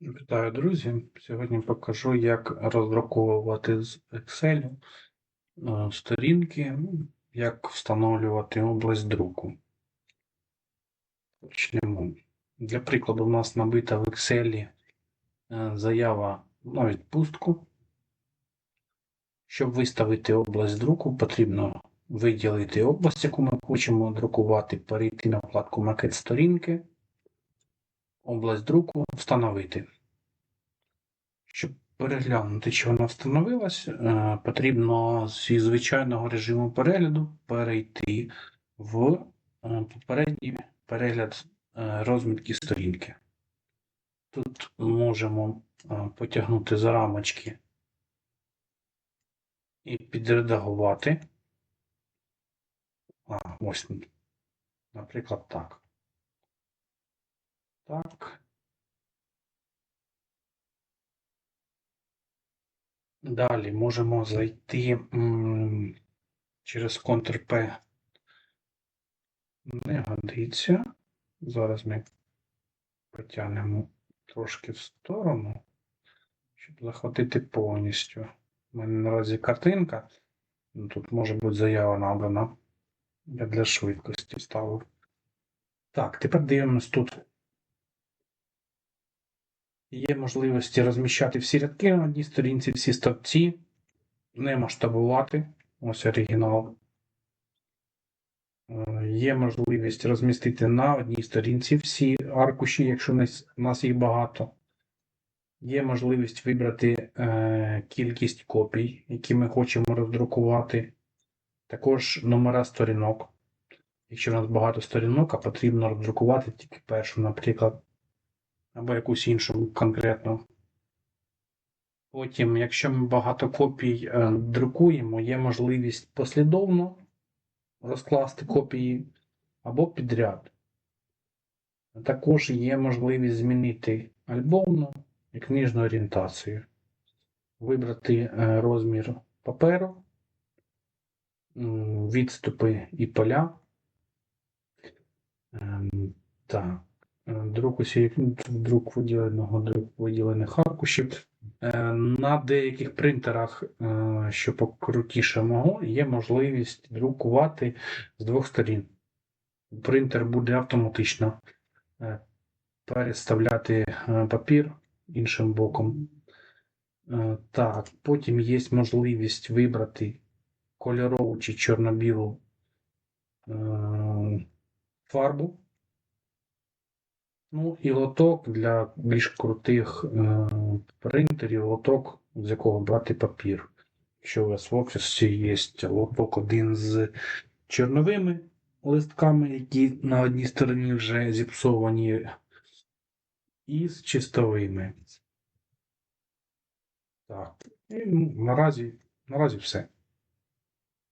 Вітаю, друзі! Сьогодні покажу, як роздруковувати з Excel е, сторінки, як встановлювати область друку. Почнемо. Для прикладу, у нас набита в Excel е, заява на відпустку. Щоб виставити область друку, потрібно виділити область, яку ми хочемо друкувати, перейти на вкладку Макет сторінки, область друку, встановити. Щоб переглянути, чи вона встановилась, е, потрібно зі звичайного режиму перегляду перейти в е, попередній перегляд е, розмітки сторінки. Тут можемо потягнути за рамочки і підредагувати. А, ось, наприклад, так. Так. Далі можемо зайти через Ctrl-P. Не годиться. Зараз ми потягнемо трошки в сторону, щоб захватити повністю. У мене наразі картинка. Ну, Тут може бути заява набрана. Я для швидкості ставив. Так, тепер дивимось тут. Є можливості розміщати всі рядки на одній сторінці, всі стовпці, не масштабувати. Ось оригінал. Е, Є можливість розмістити на одній сторінці всі аркуші, якщо у нас- їх багато. Є можливість вибрати е, кількість копій, які ми хочемо роздрукувати. Також номера сторінок. Якщо у нас багато сторінок, а потрібно роздрукувати тільки першу, наприклад, або якусь іншу конкретну. Потім, якщо ми багато копій е, друкуємо, є можливість послідовно розкласти копії або підряд. Також є можливість змінити альбомну і книжну орієнтацію, вибрати е, розмір паперу, відступи і поля. Ем, Так. Е, Друк усіх друк виділеного друк виділених аркушів. Е, На деяких принтерах, е, що покрутіше мого, є можливість друкувати з двох сторін. Принтер буде автоматично переставляти папір іншим боком. Так, потім є можливість вибрати кольорову чи чорно-білу фарбу. Ну і лоток для більш крутих е, принтерів, лоток, з якого брати папір. Якщо у вас в офісі є лоток один з чорновими листками, які на одній стороні вже зіпсовані, і з чистовими. Так, і ну, наразі, наразі все.